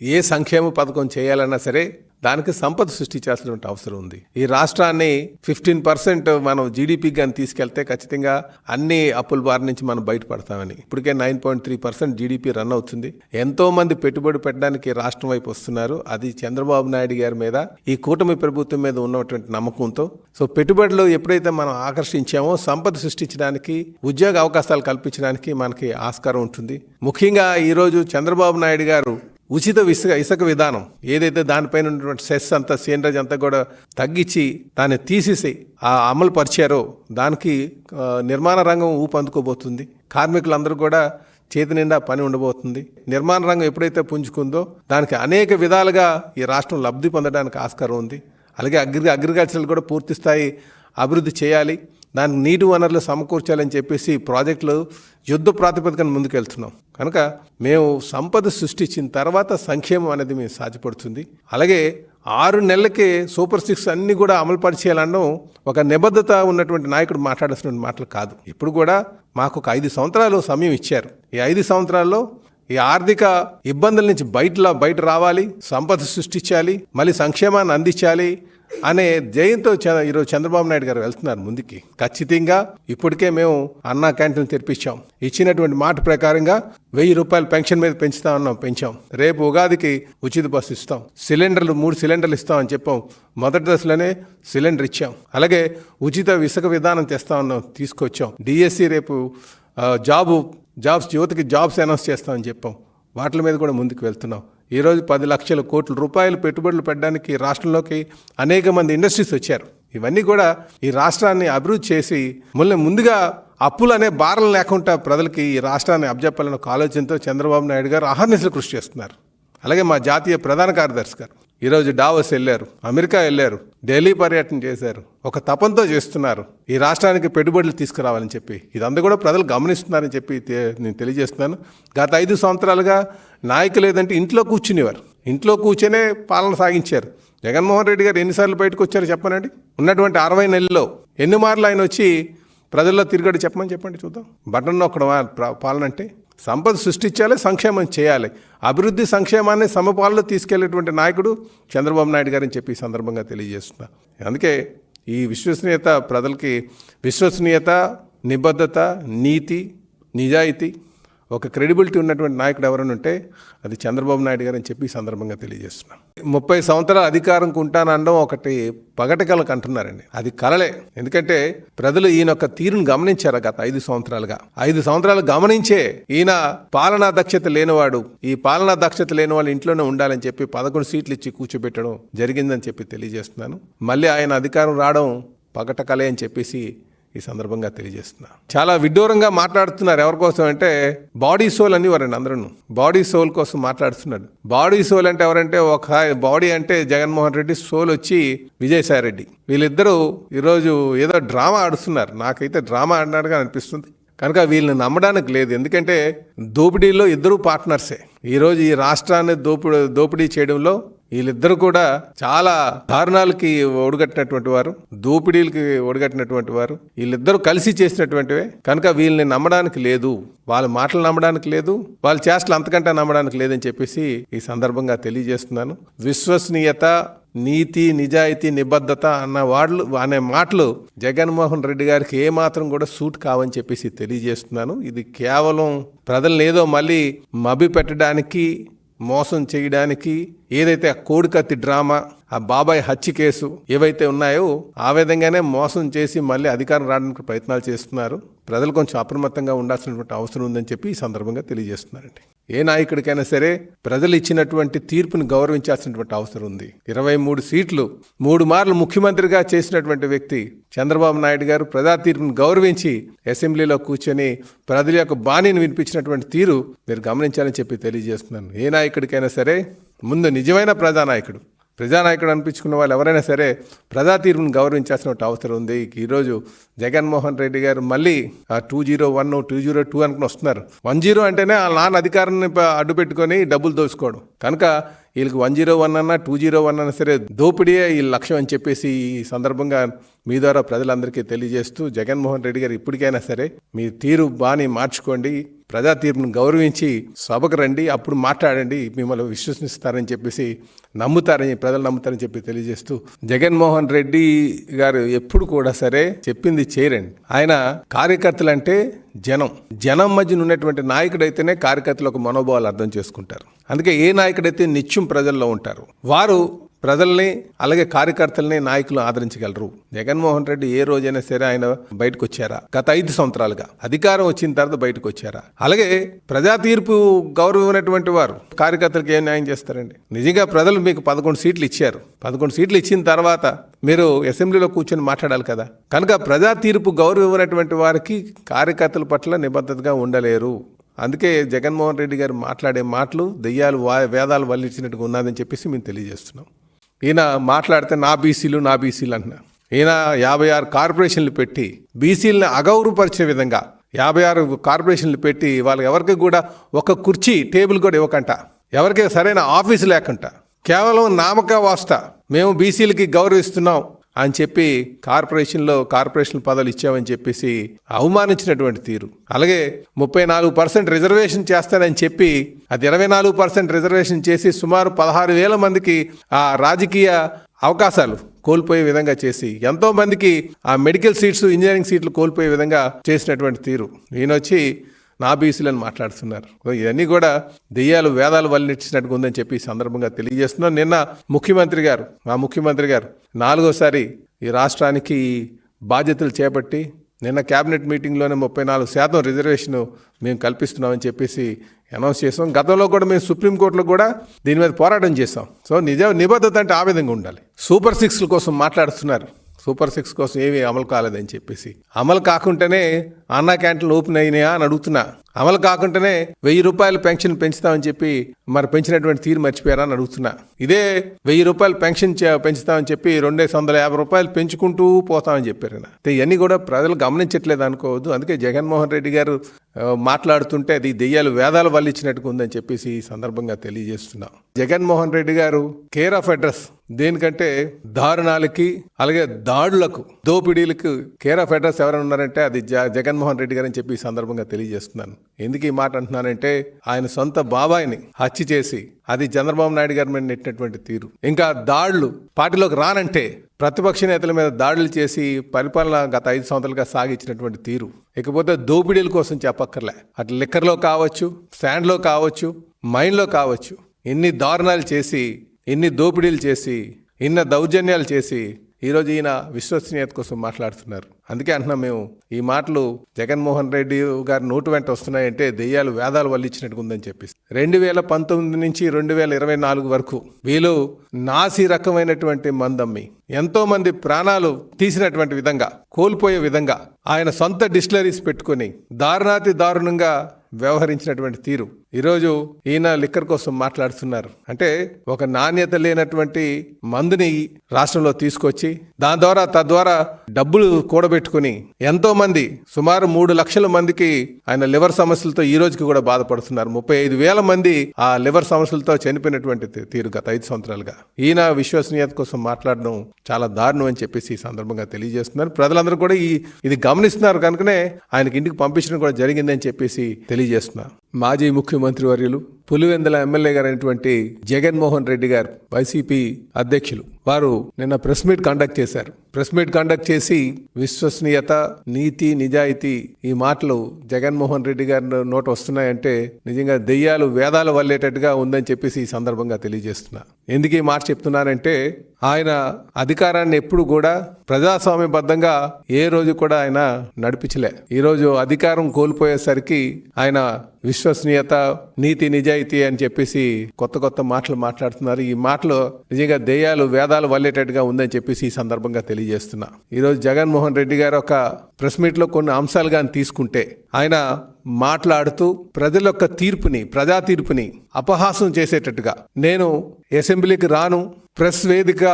ఏ సంక్షేమ పథకం చేయాలన్నా సరే దానికి సంపద సృష్టించాల్సినటువంటి అవసరం ఉంది. ఈ రాష్ట్రాన్ని ఫిఫ్టీన్ పర్సెంట్ మనం జీడిపి కానీ తీసుకెళ్తే ఖచ్చితంగా అన్ని అప్పుల బారి నుంచి మనం బయటపడతామని. ఇప్పటికే nine point three percent GDP run అవుతుంది. ఎంతో మంది పెట్టుబడి పెట్టడానికి రాష్ట్రం వైపు వస్తున్నారు. అది చంద్రబాబు నాయుడు గారి మీద ఈ కూటమి ప్రభుత్వం మీద ఉన్నటువంటి నమ్మకంతో. సో పెట్టుబడులు ఎప్పుడైతే మనం ఆకర్షించామో సంపద సృష్టించడానికి ఉద్యోగ అవకాశాలు కల్పించడానికి మనకి ఆస్కారం ఉంటుంది. ముఖ్యంగా ఈరోజు చంద్రబాబు నాయుడు గారు ఉచిత ఇసుక ఇసుక విధానం ఏదైతే దానిపైన ఉన్నటువంటి సెస్ అంతా సీనరేజ్ అంతా కూడా తగ్గించి దాన్ని తీసేసి ఆ అమలు పరిచారో దానికి నిర్మాణ రంగం ఊపందుకోబోతుంది కార్మికులందరూ కూడా చేతి నిండా పని ఉండబోతుంది. నిర్మాణ రంగం ఎప్పుడైతే పుంజుకుందో దానికి అనేక విధాలుగా ఈ రాష్ట్రం లబ్ధి పొందడానికి ఆస్కారం ఉంది. అలాగే అగ్రి అగ్రికల్చర్ కూడా పూర్తి స్థాయి అభివృద్ధి చేయాలి. దానికి నీటి వనరులు సమకూర్చాలని చెప్పేసి ప్రాజెక్టులు యుద్ధ ప్రాతిపదికన ముందుకెళ్తున్నాం. కనుక మేము సంపద సృష్టించిన తర్వాత సంక్షేమం అనేది మేము సాధ్యపడుతుంది. అలాగే ఆరు నెలలకే సూపర్ సిక్స్ అన్ని కూడా అమలు పరిచేయాలనడం ఒక నిబద్ధత ఉన్నటువంటి నాయకుడు మాట్లాడాల్సిన మాటలు కాదు. ఇప్పుడు కూడా మాకు ఒక ఐదు సంవత్సరాలు సమయం ఇచ్చారు. ఈ ఐదు సంవత్సరాల్లో ఈ ఆర్థిక ఇబ్బందుల నుంచి బయట బయట రావాలి సంపద సృష్టించాలి మళ్ళీ సంక్షేమాన్ని అందించాలి అనే జయంతో ఈరోజు చంద్రబాబు నాయుడు గారు వెళ్తున్నారు ముందుకి. ఖచ్చితంగా ఇప్పటికే మేము అన్నా క్యాంటీన్ తెరిపించాం. ఇచ్చినటువంటి మాట ప్రకారంగా వెయ్యి రూపాయలు పెన్షన్ మీద పెంచుతా ఉన్నాం పెంచాం. రేపు ఉగాదికి ఉచిత బస్సు ఇస్తాం. సిలిండర్లు మూడు సిలిండర్లు ఇస్తాం అని చెప్పాం. మొదటి దశలోనే సిలిండర్ ఇచ్చాం. అలాగే ఉచిత ఇసుక విధానం తెస్తా ఉన్నాం తీసుకొచ్చాం. డిఎస్సి రేపు జాబు జాబ్స్ యువతకి జాబ్స్ అనౌన్స్ చేస్తామని చెప్పాం. వాటి మీద కూడా ముందుకు వెళ్తున్నాం. ఈరోజు పది లక్షల కోట్ల రూపాయలు పెట్టుబడులు పెట్టడానికి రాష్ట్రంలోకి అనేక మంది ఇండస్ట్రీస్ వచ్చారు. ఇవన్నీ కూడా ఈ రాష్ట్రాన్ని అభివృద్ధి చేసి మళ్ళీ ముందుగా అప్పులు అనే భారం లేకుండా ప్రజలకి ఈ రాష్ట్రాన్ని అబ్జెప్పాలనే ఒక ఆలోచనతో చంద్రబాబు నాయుడు గారు అహర్నిశలు కృషి చేస్తున్నారు. అలాగే మా జాతీయ ప్రధాన కార్యదర్శి గారు ఈరోజు డావోస్ వెళ్ళారు అమెరికా వెళ్ళారు ఢిల్లీ పర్యటన చేశారు ఒక తపంతో చేస్తున్నారు. ఈ రాష్ట్రానికి పెట్టుబడులు తీసుకురావాలని చెప్పి. ఇదంతా కూడా ప్రజలు గమనిస్తున్నారని చెప్పి నేను తెలియజేస్తున్నాను. గత ఐదు సంవత్సరాలుగా నాయకులు ఏదంటే ఇంట్లో కూర్చునేవారు. ఇంట్లో కూర్చొనే పాలన సాగించారు. జగన్మోహన్ రెడ్డి గారు ఎన్నిసార్లు బయటకు వచ్చారు చెప్పనండి? ఉన్నటువంటి అరవై నెలల్లో ఎన్ని మార్లు ఆయన వచ్చి ప్రజల్లో తిరగడు చెప్పమని చెప్పండి చూద్దాం. బటన్ నొక్కడం పాలన అంటే? సంపద సృష్టించాలి సంక్షేమం చేయాలి. అభివృద్ధి సంక్షేమాన్ని సమపాలలో తీసుకెళ్ళేటువంటి నాయకుడు చంద్రబాబు నాయుడు గారని చెప్పి ఈ సందర్భంగా తెలియజేస్తున్నా. అందుకే ఈ విశ్వసనీయత ప్రజలకి విశ్వసనీయత నిబద్ధత నీతి నిజాయితీ ఒక క్రెడిబిలిటీ ఉన్నటువంటి నాయకుడు ఎవరైనా ఉంటే అది చంద్రబాబు నాయుడు గారు అని చెప్పి సందర్భంగా తెలియజేస్తున్నాం. ముప్పై సంవత్సరాల అధికారం ఉంటానడం ఒకటి పగటి కళకు అంటున్నారండి. అది కలలే. ఎందుకంటే ప్రజలు ఈయన యొక్క తీరును గమనించారు గత ఐదు సంవత్సరాలుగా. ఐదు సంవత్సరాలు గమనించే ఈయన పాలనా దక్షత లేనివాడు ఈ పాలనా దక్షత లేని వాళ్ళు ఇంట్లోనే ఉండాలని చెప్పి పదకొండు సీట్లు ఇచ్చి కూర్చోబెట్టడం జరిగిందని చెప్పి తెలియజేస్తున్నాను. మళ్ళీ ఆయన అధికారం రావడం పగట కలే అని చెప్పేసి ఈ సందర్భంగా తెలియజేస్తున్నా. చాలా విడ్డూరంగా మాట్లాడుతున్నారు ఎవరి కోసం అంటే బాడీ సోల్ అని వారండి అందరూ బాడీ సోల్ కోసం మాట్లాడుతున్నాడు. బాడీ సోల్ అంటే ఎవరంటే ఒక బాడీ అంటే జగన్మోహన్ రెడ్డి సోల్ వచ్చి విజయసాయి రెడ్డి. వీళ్ళిద్దరూ ఈరోజు ఏదో డ్రామా ఆడుతున్నారు నాకైతే డ్రామా ఆడినట్టుగా అనిపిస్తుంది. కనుక వీళ్ళని నమ్మడానికి లేదు. ఎందుకంటే దోపిడీలో ఇద్దరు పార్ట్నర్సే. ఈరోజు ఈ రాష్ట్రాన్ని దోపిడీ దోపిడీ చేయడంలో వీళ్ళిద్దరూ కూడా చాలా దారుణాలకి ఒడిగట్టినటువంటి వారు దోపిడీలకి ఒడిగట్టినటువంటి వారు. వీళ్ళిద్దరూ కలిసి చేసినటువంటివే. కనుక వీళ్ళని నమ్మడానికి లేదు. వాళ్ళ మాటలు నమ్మడానికి లేదు. వాళ్ళ చేష్టలు అంతకంటే నమ్మడానికి లేదని చెప్పేసి ఈ సందర్భంగా తెలియజేస్తున్నాను. విశ్వసనీయత నీతి నిజాయితీ నిబద్ధత అన్న వాళ్ళు అనే మాటలు జగన్మోహన్ రెడ్డి గారికి ఏమాత్రం కూడా సూట్ కావని చెప్పేసి తెలియజేస్తున్నాను. ఇది కేవలం ప్రజలను ఏదో మళ్ళీ మభి పెట్టడానికి మోసం చేయడానికి ఏదైతే ఆ కోడికత్తి డ్రామా ఆ బాబాయ్ హత్య కేసు ఏవైతే ఉన్నాయో ఆ విధంగానే మోసం చేసి మళ్ళీ అధికారం రావడానికి ప్రయత్నాలు చేస్తున్నారు. ప్రజలు కొంచెం అప్రమత్తంగా ఉండాల్సినటువంటి అవసరం ఉందని చెప్పి ఈ సందర్భంగా తెలియజేస్తున్నారండి. ఏ నాయకుడికైనా సరే ప్రజలు ఇచ్చినటువంటి తీర్పును గౌరవించాల్సినటువంటి అవసరం ఉంది. ఇరవై మూడు సీట్లు మూడు మార్లు ముఖ్యమంత్రిగా చేసినటువంటి వ్యక్తి చంద్రబాబు నాయుడు గారు ప్రజా తీర్పును గౌరవించి అసెంబ్లీలో కూర్చొని ప్రజల యొక్క బాణీని వినిపించినటువంటి తీరు మీరు గమనించాలని చెప్పి తెలియజేస్తున్నాను. ఏ నాయకుడికైనా సరే ముందు నిజమైన ప్రజానాయకుడు. ప్రజానాయకుడు అనిపించుకున్న వాళ్ళు ఎవరైనా సరే ప్రజా తీర్పును గౌరవించాల్సిన అవసరం ఉంది. ఈరోజు జగన్మోహన్ రెడ్డి గారు మళ్ళీ ఆ two zero one two zero two అనుకుని వస్తున్నారు. వన్ జీరో అంటేనే ఆ నాన్న అధికారాన్ని అడ్డు పెట్టుకొని డబ్బులు దోచుకోవడం కనుక వీళ్ళకి వన్ జీరో వన్ అన్నా టూ జీరో వన్ అన్నా సరే దోపిడీయే ఈ లక్ష్యం అని చెప్పేసి ఈ సందర్భంగా మీ ద్వారా ప్రజలందరికీ తెలియజేస్తూ జగన్మోహన్ రెడ్డి గారు ఇప్పటికైనా సరే మీ తీరు బాని మార్చుకోండి ప్రజా తీర్పును గౌరవించి సభకు రండి అప్పుడు మాట్లాడండి మిమ్మల్ని విశ్వసిస్తారని చెప్పేసి నమ్ముతారని ప్రజలు నమ్ముతారని చెప్పి తెలియజేస్తూ జగన్మోహన్ రెడ్డి గారు ఎప్పుడు కూడా సరే చెప్పింది చేయరండి ఆయన కార్యకర్తలు అంటే జనం. జనం మధ్యన ఉన్నటువంటి నాయకుడైతేనే కార్యకర్తలకు మనోభావాలు అర్థం చేసుకుంటారు. అందుకే ఏ నాయకుడైతే నిత్యం ప్రజల్లో ఉంటారు వారు ప్రజల్ని అలాగే కార్యకర్తల్ని నాయకులు ఆదరించగలరు. జగన్మోహన్ రెడ్డి ఏ రోజైనా సరే ఆయన బయటకు వచ్చారా గత ఐదు సంవత్సరాలుగా. అధికారం వచ్చిన తర్వాత బయటకు వచ్చారా అలాగే ప్రజా తీర్పు గౌరవమైనటువంటి వారు కార్యకర్తలకు ఏం న్యాయం చేస్తారండి? నిజంగా ప్రజలు మీకు పదకొండు సీట్లు ఇచ్చారు. పదకొండు సీట్లు ఇచ్చిన తర్వాత మీరు అసెంబ్లీలో కూర్చొని మాట్లాడాలి కదా? కనుక ప్రజా తీర్పు గౌరవమైనటువంటి వారికి కార్యకర్తల పట్ల నిబద్ధతగా ఉండలేరు. అందుకే జగన్మోహన్ రెడ్డి గారు మాట్లాడే మాటలు దెయ్యాలు వా- వేదాలు వల్లించినట్టుగా ఉన్నదని చెప్పేసి మేము తెలియజేస్తున్నాం. ఈయన మాట్లాడితే నా బీసీలు నా బీసీలు అంటున్నా ఈయన యాభై ఆరు కార్పొరేషన్లు పెట్టి బీసీలను అగౌరవపరిచే విధంగా యాభై ఆరు కార్పొరేషన్లు పెట్టి వాళ్ళకి ఎవరికి కూడా ఒక కుర్చీ టేబుల్ కూడా ఇవ్వకంట. ఎవరికి సరైన ఆఫీస్ లేకుండా కేవలం నామక వాస్త. మేము బీసీలకి గౌరవిస్తున్నాం. అని చెప్పి కార్పొరేషన్లో కార్పొరేషన్ పదవులు ఇచ్చామని చెప్పేసి అవమానించినటువంటి తీరు. అలాగే ముప్పై నాలుగు పర్సెంట్ రిజర్వేషన్ చేస్తానని చెప్పి అది ఇరవై నాలుగు పర్సెంట్ రిజర్వేషన్ చేసి సుమారు పదహారు వేల మందికి ఆ రాజకీయ అవకాశాలు కోల్పోయే విధంగా చేసి ఎంతో మందికి ఆ మెడికల్ సీట్స్ ఇంజనీరింగ్ సీట్లు కోల్పోయే విధంగా చేసినటువంటి తీరు. ఈయన వచ్చి నా బీసీలను మాట్లాడుతున్నారు. సో ఇవన్నీ కూడా దెయ్యాలు వేదాలు వల్లించినట్టుగా ఉందని చెప్పి సందర్భంగా తెలియజేస్తున్నాం. నిన్న ముఖ్యమంత్రి గారు మా ముఖ్యమంత్రి గారు నాలుగోసారి ఈ రాష్ట్రానికి బాధ్యతలు చేపట్టి నిన్న క్యాబినెట్ మీటింగ్లోనే ముప్పై నాలుగు శాతం రిజర్వేషన్ మేము కల్పిస్తున్నామని చెప్పేసి అనౌన్స్ చేసాం గతంలో కూడా మేము సుప్రీంకోర్టులో కూడా దీని మీద పోరాటం చేసాం సో నిజ నిబద్ధత అంటే ఆ విధంగా ఉండాలి. సూపర్ సిక్స్ల కోసం మాట్లాడుతున్నారు. సూపర్ సిక్స్ కోసం ఏమీ అమలు కాలేదని చెప్పేసి. అమలు కాకుండానే అన్నా క్యాంటీన్లు ఓపెన్ అయినాయా అని అడుగుతున్నా. అమలు కాకుండానే వెయ్యి రూపాయలు పెన్షన్ పెంచుతామని చెప్పి మరి పెంచినటువంటి తీరు మర్చిపోయారా అని అడుగుతున్నా. ఇదే వెయ్యి రూపాయలు పెన్షన్ చే- పెంచుతామని చెప్పి రెండేసి వందల యాభై రూపాయలు పెంచుకుంటూ పోతామని చెప్పారు అయితే ఇవన్నీ కూడా ప్రజలు గమనించట్లేదు అనుకోవద్దు. అందుకే జగన్మోహన్ రెడ్డి గారు మాట్లాడుతుంటే అది దెయ్యాలు వేదాలు వల్లిచ్చినట్టుగా ఉందని చెప్పేసి ఈ సందర్భంగా తెలియజేస్తున్నాం. జగన్మోహన్ రెడ్డి గారు కేర్ ఆఫ్ అడ్రస్ దేనికంటే దారుణాలకి అలాగే దాడులకు దోపిడీలకు కేర్ ఆఫ్ అడ్రస్ ఎవరైనా ఉన్నారంటే అది జ- జగన్మోహన్ రెడ్డి గారు అని చెప్పి ఈ సందర్భంగా తెలియజేస్తున్నాను. ఎందుకు ఈ మాట అంటున్నానంటే ఆయన సొంత బాబాయిని హత్య చేసి అది చంద్రబాబు నాయుడు గారి మీద నెట్టినటువంటి తీరు. ఇంకా దాడులు పార్టీలోకి రానంటే ప్రతిపక్ష నేతల మీద దాడులు చేసి పరిపాలన గత ఐదు సంవత్సరాలుగా సాగించినటువంటి తీరు. ఇకపోతే దోపిడీల కోసం చెప్పక్కర్లే. అటు లిక్కర్లో కావచ్చు శాండ్లో కావచ్చు మైన్లో కావచ్చు. ఎన్ని దారుణాలు చేసి ఎన్ని దోపిడీలు చేసి ఎన్ని దౌర్జన్యాలు చేసి ఈరోజు ఈయన విశ్వసనీయత కోసం మాట్లాడుతున్నారు. అందుకే అంటున్నాం మేము ఈ మాటలు జగన్మోహన్ రెడ్డి గారి నోటు వెంట వస్తున్నాయంటే దెయ్యాలు వేదాలు వల్లించినట్టుగా ఉందని చెప్పేసి. రెండు వేల పంతొమ్మిది నుంచి రెండు వేల ఇరవై నాలుగు వరకు వీళ్ళు నాసి రకమైనటువంటి మందమ్మి ఎంతోమంది ప్రాణాలు తీసినటువంటి విధంగా కోల్పోయే విధంగా ఆయన సొంత డిస్టిలరీస్ పెట్టుకొని దారుణాతి దారుణంగా వ్యవహరించినటువంటి తీరు. ఈరోజు ఈయన లిక్కర్ కోసం మాట్లాడుతున్నారు. అంటే ఒక నాణ్యత లేనటువంటి మందుని రాష్ట్రంలో తీసుకొచ్చి దాని ద్వారా తద్వారా డబ్బులు కూడబెట్టుకుని ఎంతో మంది సుమారు మూడు లక్షల మందికి ఆయన లివర్ సమస్యలతో ఈ రోజుకి కూడా బాధపడుతున్నారు. ముప్పై ఐదు వేల మంది ఆ లివర్ సమస్యలతో చనిపోయినటువంటి తీరు గత ఐదు సంవత్సరాలుగా. ఈయన విశ్వసనీయత కోసం మాట్లాడడం చాలా దారుణం అని చెప్పేసి ఈ సందర్భంగా తెలియజేస్తున్నారు. ప్రజలందరూ కూడా ఈ ఇది గమనిస్తున్నారు కనుకనే ఆయనకి ఇంటికి పంపించడం కూడా జరిగిందని చెప్పేసి తెలియజేస్తున్నారు. మాజీ ముఖ్యమంత్రి వర్యులు పులివెందుల ఎమ్మెల్యే గారైనటువంటి జగన్మోహన్ రెడ్డి గారు వైసీపీ అధ్యక్షులు. వారు నిన్న ప్రెస్ మీట్ కండక్ట్ చేశారు. ప్రెస్ మీట్ కండక్ట్ చేసి విశ్వసనీయత నీతి నిజాయితీ ఈ మాటలు జగన్మోహన్ రెడ్డి గారి నోట వస్తున్నాయంటే నిజంగా దెయ్యాలు వేదాలు వల్లేటట్టుగా ఉందని చెప్పేసి ఈ సందర్భంగా తెలియజేస్తున్నా. ఎందుకు ఈ మాట చెప్తున్నానంటే ఆయన అధికారాన్ని ఎప్పుడు కూడా ప్రజాస్వామ్యబద్ధంగా ఏ రోజు కూడా ఆయన నడిపించలే. ఈ రోజు అధికారం కోల్పోయేసరికి ఆయన విశ్వసనీయత నీతి నిజాయితీ అని చెప్పేసి కొత్త కొత్త మాటలు మాట్లాడుతున్నారు. ఈ మాటలు నిజంగా దెయ్యాలు వేదాలు వల్లేటట్టుగా ఉందని చెప్పేసి ఈ సందర్భంగా తెలియజేస్తున్నా. ఈరోజు జగన్మోహన్ రెడ్డి గారు ఒక ప్రెస్ మీట్లో కొన్ని అంశాలు కానీ తీసుకుంటే ఆయన మాట్లాడుతూ ప్రజల యొక్క తీర్పుని ప్రజా తీర్పుని అపహాసం చేసేటట్టుగా. నేను అసెంబ్లీకి రాను ప్రెస్ వేదిక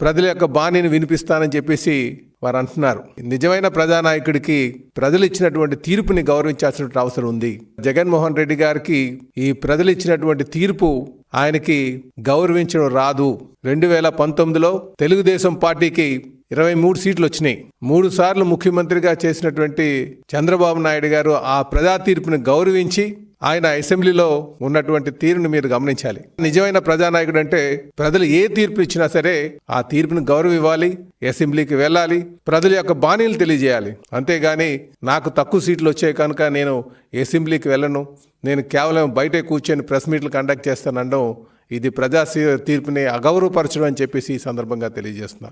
ప్రజల యొక్క బాణిని వినిపిస్తానని చెప్పేసి వారు అంటున్నారు. నిజమైన ప్రజానాయకుడికి ప్రజలు ఇచ్చినటువంటి తీర్పుని గౌరవించాల్సిన అవసరం ఉంది. జగన్మోహన్ రెడ్డి గారికి ఈ ప్రజలు ఇచ్చినటువంటి తీర్పు ఆయనకి గౌరవించడం రాదు. రెండు వేల పంతొమ్మిదిలో తెలుగుదేశం పార్టీకి ఇరవై మూడు సీట్లు వచ్చినాయి మూడు సార్లు ముఖ్యమంత్రిగా చేసినటువంటి చంద్రబాబు నాయుడు గారు ఆ ప్రజా తీర్పుని గౌరవించి ఆయన అసెంబ్లీలో ఉన్నటువంటి తీరును మీరు గమనించాలి. నిజమైన ప్రజానాయకుడు అంటే ప్రజలు ఏ తీర్పు ఇచ్చినా సరే ఆ తీర్పును గౌరవ ఇవ్వాలి అసెంబ్లీకి వెళ్ళాలి ప్రజల యొక్క బాణీలు తెలియజేయాలి. అంతేగాని నాకు తక్కువ సీట్లు వచ్చాయి కనుక నేను అసెంబ్లీకి వెళ్ళను. నేను కేవలం బయటే కూర్చొని ప్రెస్ మీట్లు కండక్ట్ చేస్తానండం ఇది ప్రజా తీర్పుని అగౌరవపరచడం అని చెప్పేసి ఈ సందర్భంగా తెలియజేస్తున్నా.